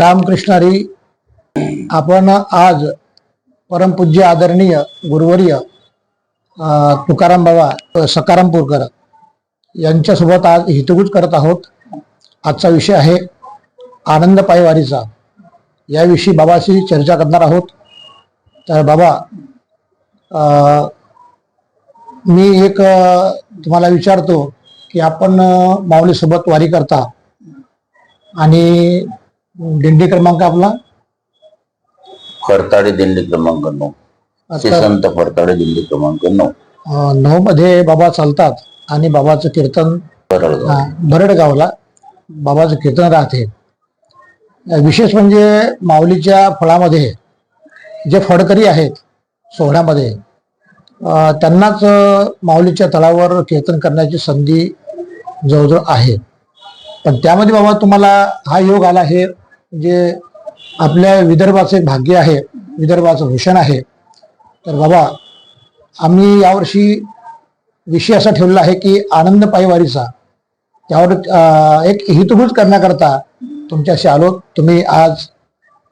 रामकृष्णारी आपण आज परमपूज्य आदरणीय गुरुवर्य तुकाराम बाबा सकारामपूरकर यांच्यासोबत आज हितगुज करत आहोत. आजचा विषय आहे आनंद पायवारीचा. याविषयी बाबाशी चर्चा करणार आहोत. तर बाबा मी एक तुम्हाला विचारतो की आपण माऊलीसोबत वारी करता. आणि दिंडी क्रमांक आपला? फरताडे दिंडी क्रमांक नऊ. संत फरताडे दिंडी क्रमांक नऊ. नऊ मध्ये बाबा चालतात आणि बाबाचं कीर्तन बरडगावला बाबाचं कीर्तन राहते. विशेष म्हणजे माऊलीच्या फळामध्ये जे फडकरी आहेत सोहळ्यामध्ये अ, त्यांनाच अ, माऊलीच्या तळावर कीर्तन करण्याची संधी जवळजवळ आहे. पण त्यामध्ये बाबा तुम्हाला हा योग आला आहे म्हणजे आपल्या विदर्भाचं एक भाग्य आहे विदर्भाचं भूषण आहे. तर बाबा आम्ही यावर्षी विषय असा ठेवलेला आहे की आनंद पायवारीचा. त्यावर एक हितभूत करण्याकरता तुमच्याशी आलो. तुम्ही आज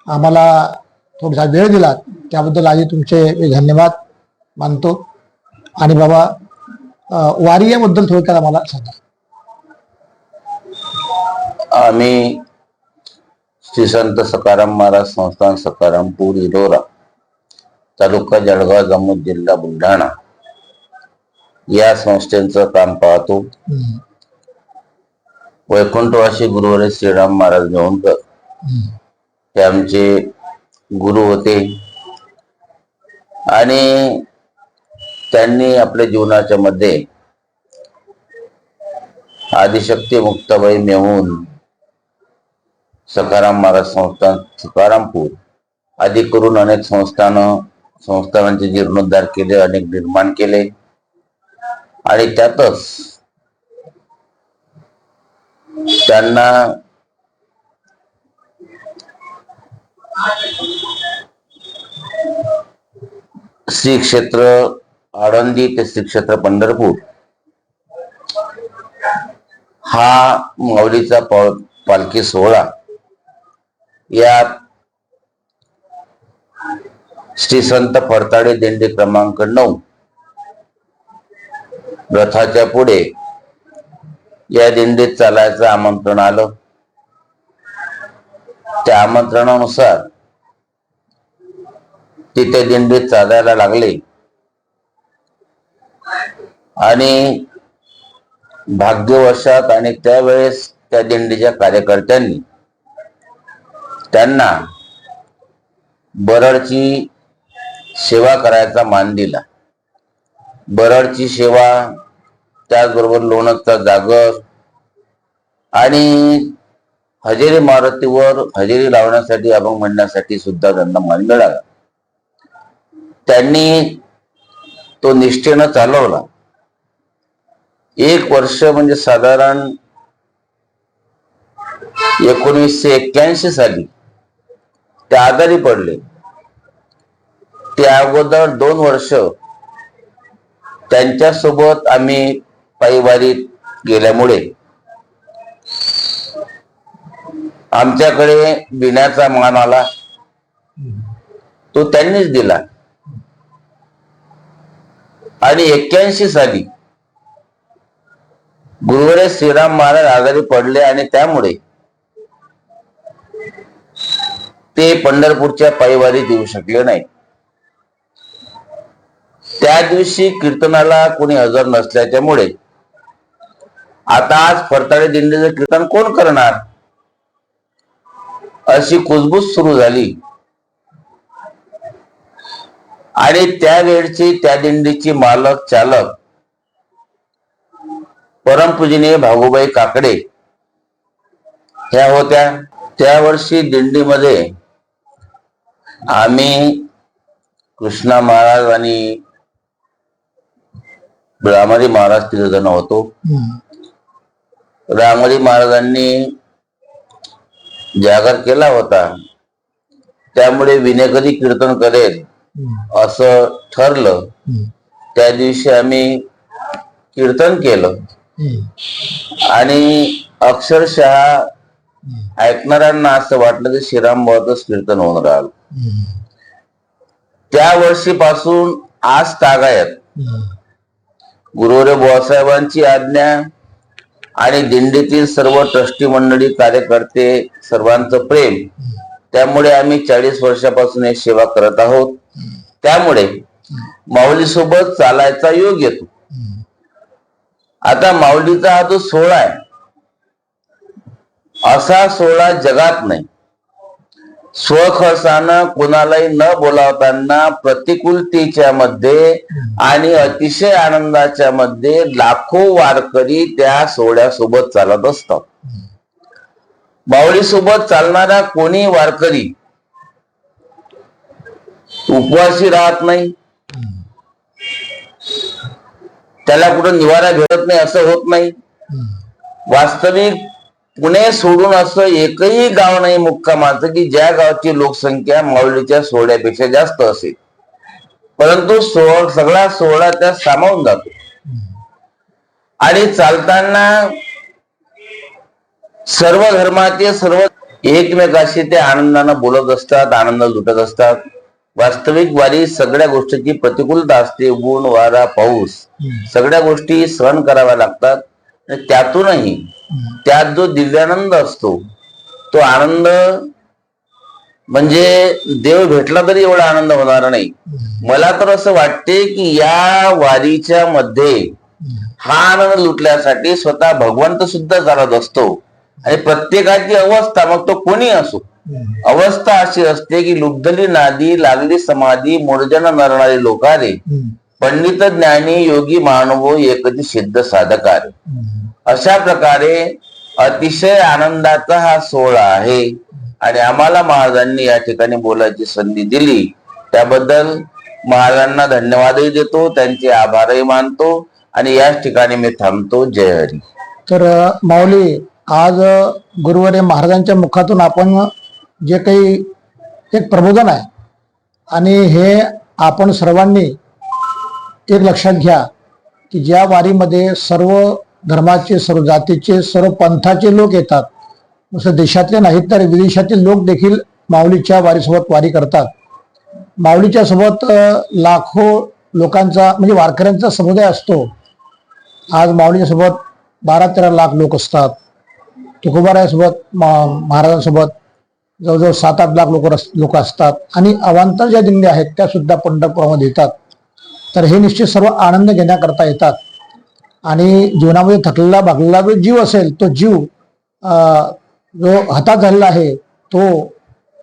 आम्हाला थोडासा वेळ दिलात. त्याबद्दल आधी तुमचे मी धन्यवाद मानतो. आणि बाबा अं, वारी याबद्दल थोडक्यात आम्हाला सांगा. आम्ही श्री संत सकाराम महाराज संस्थान सकारामपूर इरोरा तालुका जळगाव जम्मू जिल्हा बुलढाणा. या संस्थेचं काम पाहतो. वैकुंठवाशी वैकुंठवासी गुरुवारी श्रीराम महाराज मेहणकर हे आमचे गुरु होते. आणि त्यांनी आपल्या जीवनाच्या मध्ये आदिशक्ती मुक्ताबाई मेहून सकाराम महाराज संस्थान सकारामपूर आदी करून अनेक संस्थान संस्थानांचे जीर्णोद्धार केले अनेक निर्माण केले. आणि त्यातच त्यांना श्री क्षेत्र आळंदी ते श्री क्षेत्र पंढरपूर हा माऊलीचा पालखी सोहळा यात श्री संत दिंडी क्रमांक नऊ. रथाच्या पुढे या दिंडीत चालायचं आमंत्रण आलं. त्या आमंत्रणानुसार तिथे दिंडीत चालायला लागले. आणि भाग्यवशात आणि त्यावेळेस त्या दिंडीच्या कार्यकर्त्यांनी त्यांना बरडची सेवा करायचा मान दिला. बरडची सेवा त्याचबरोबर लोणकचा जागर आणि हजेरी मारुतीवर हजेरी लावण्यासाठी अभंग म्हणण्यासाठी सुद्धा त्यांना मान मिळाला. त्यांनी तो निष्ठेनं चालवला. एक वर्ष म्हणजे साधारण एकोणीसशे एक्क्याऐंशी साली ते आजारी पडले. त्या अगोदर दोन वर्ष त्यांच्यासोबत आम्ही पायवारीत गेल्यामुळे आमच्याकडे बिण्याचा मान आला. तो त्यांनीच दिला. आणि एक्क्याऐंशी साली गुरुवारे श्रीराम महाराज आजारी पडले आणि त्यामुळे ते पंढरपूरच्या पायवारीत येऊ शकले नाही त्या दिवशी कीर्तनाला कोणी हजर नसल्याच्यामुळे आता आज फरताळे दिंडीचं कीर्तन कोण करणार? अशी कुजबूज सुरू झाली. आणि त्या वेळची त्या दिंडीची मालक चालक परमपूजनीय भागूबाई काकडे ह्या होत्या. त्या वर्षी दिंडीमध्ये आम्ही कृष्णा महाराज आणि रामारी महाराज तिथे जण होतो. रामारी महाराजांनी जागर केला होता. त्यामुळे विनय कधी कीर्तन करेल असं ठरलं. त्या दिवशी आम्ही कीर्तन केलं. आणि अक्षरशः ऐकणाऱ्यांना असं वाटलं की श्रीराम कीर्तन होऊन राहिलं. त्या वर्षीपासून आज तागायत हम्म. गुरुवरे बुवासाहेबांची आज्ञा आणि दिंडीतील सर्व ट्रस्टी मंडळी कार्यकर्ते सर्वांचं प्रेम त्यामुळे आम्ही चाळीस वर्षापासून एक सेवा करत आहोत. त्यामुळे माऊली सोबत चालायचा योग येतो. आता माऊलीचा हा जो सोहळा आहे असा सोहळा जगात नाही. स्वखर्चानं कोणालाही न बोलावताना प्रतिकूलतेच्या मध्ये आणि अतिशय आनंदाच्या मध्ये लाखो वारकरी त्या सोहळ्यासोबत चालत असतात. बावळीसोबत सोबत चालणारा कोणी वारकरी उपवासी राहत नाही. त्याला कुठं निवारा भेटत नाही असं होत नाही. वास्तविक पुणे सोडून असं एकही गाव नाही मुक्कामाचं की ज्या गावची लोकसंख्या माऊलीच्या सोहळ्यापेक्षा जास्त असेल. परंतु सोहळा सगळा सोहळा त्या सामावून जातो. आणि चालताना सर्व धर्माचे सर्व एकमेकाशी ते आनंदानं बोलत असतात आनंद लुटत असतात. वास्तविक वारी सगळ्या गोष्टीची प्रतिकूलता असते ऊन वारा पाऊस. सगळ्या गोष्टी सहन कराव्या लागतात. त्यातूनही त्यात जो दिव्यानंद असतो तो आनंद म्हणजे देव भेटला तरी एवढा आनंद होणार नाही मला तर असं वाटते की या वारीच्या मध्ये हा आनंद लुटण्यासाठी स्वतः भगवंत सुद्धा चालत असतो आणि प्रत्येकाची अवस्था मग तो कोणी असो. अवस्था अशी असते की लुब्धली नादी लागली समाधी मोडजन नरणारे लोकारे. पंडित ज्ञानी योगी मानवो एकती सिद्ध साधकारे. अशा प्रकारे अतिशय आनंदाचा हा सोहळा आहे. आणि आम्हाला महाराजांनी या ठिकाणी बोलायची संधी दिली. त्याबद्दल महाराजांना धन्यवादही देतो त्यांचे आभारही मानतो आणि याच ठिकाणी मी थांबतो. जय हरी. तर माऊली आज गुरुवारी महाराजांच्या मुखातून आपण जे काही एक प्रबोधन आहे आणि हे आपण सर्वांनी एक लक्षात घ्या की ज्या वारीमध्ये सर्व धर्माचे सर्व जातीचे सर्व पंथाचे लोक येतात. नुसतं देशातले नाहीत तर विदेशातील लोक देखील माऊलीच्या वारीसोबत वारी करतात. माऊलीच्या सोबत लाखो लोकांचा म्हणजे वारकऱ्यांचा समुदाय असतो. आज माऊलीच्या सोबत बारा तेरा लाख लोक असतात. तुकोबारासोबत महाराजांसोबत जवळजवळ सात आठ लाख लोक लोक असतात. आणि अवांतर ज्या दिंडी आहेत त्या सुद्धा पंढरपुरामध्ये येतात. तर हे निश्चित सर्व आनंद घेण्याकरता येतात. आणि जीवनामध्ये थकलेला भागलेला जो जीव असेल तो जीव जो हताश झालेला आहे तो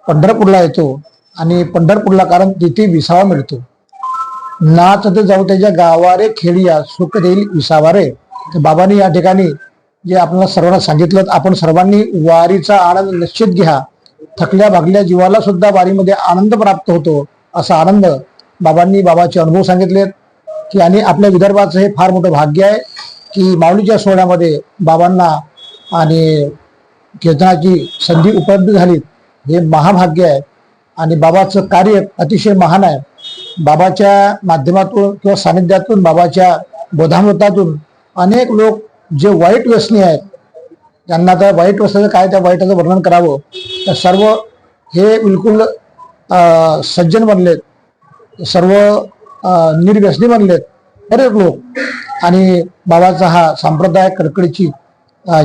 पंढरपूरला येतो. आणि पंढरपूरला कारण तिथे विसावा मिळतो. नाच ते जाऊ त्याच्या गावारे खेळिया सुख देईल विसावारे. तर बाबांनी या ठिकाणी जे आपल्याला सर्वांना सांगितलं आपण सर्वांनी वारीचा आनंद निश्चित घ्या. थकल्या भागल्या जीवाला सुद्धा वारीमध्ये आनंद प्राप्त होतो असा आनंद बाबांनी बाबाचे अनुभव सांगितलेत. की आणि आपल्या विदर्भाचं हे फार मोठं भाग्य आहे की माऊलीच्या सोहळ्यामध्ये बाबांना आणि कीर्तनाची संधी उपलब्ध झाली. हे महाभाग्य आहे. आणि बाबाचं कार्य अतिशय महान आहे. बाबाच्या माध्यमातून किंवा सानिध्यातून बाबाच्या बोधामृतातून अनेक लोक जे वाईट व्यसनी आहेत त्यांना त्या वाईट व्यसनाचं काय त्या वाईटाचं वर्णन करावं? तर सर्व हे बिलकुल सज्जन बनलेत. सर्व निर्व्यसनी बनलेत. बरेच लोक. आणि बाबाचा हा संप्रदाय कडकडीची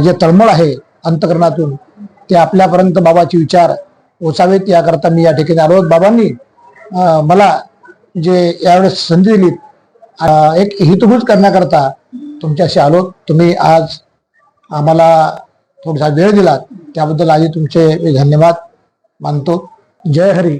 जे तळमळ आहे अंतकरणातून ते आपल्यापर्यंत बाबाचे विचार पोचावेत याकरता मी या ठिकाणी आलो. बाबांनी मला जे यावेळेस संधी दिली एक हितगुज करण्याकरता तुमच्याशी आलो. तुम्ही आज आम्हाला थोडासा वेळ दिलात. त्याबद्दल आधी तुमचे मी धन्यवाद मानतो. जय हरी.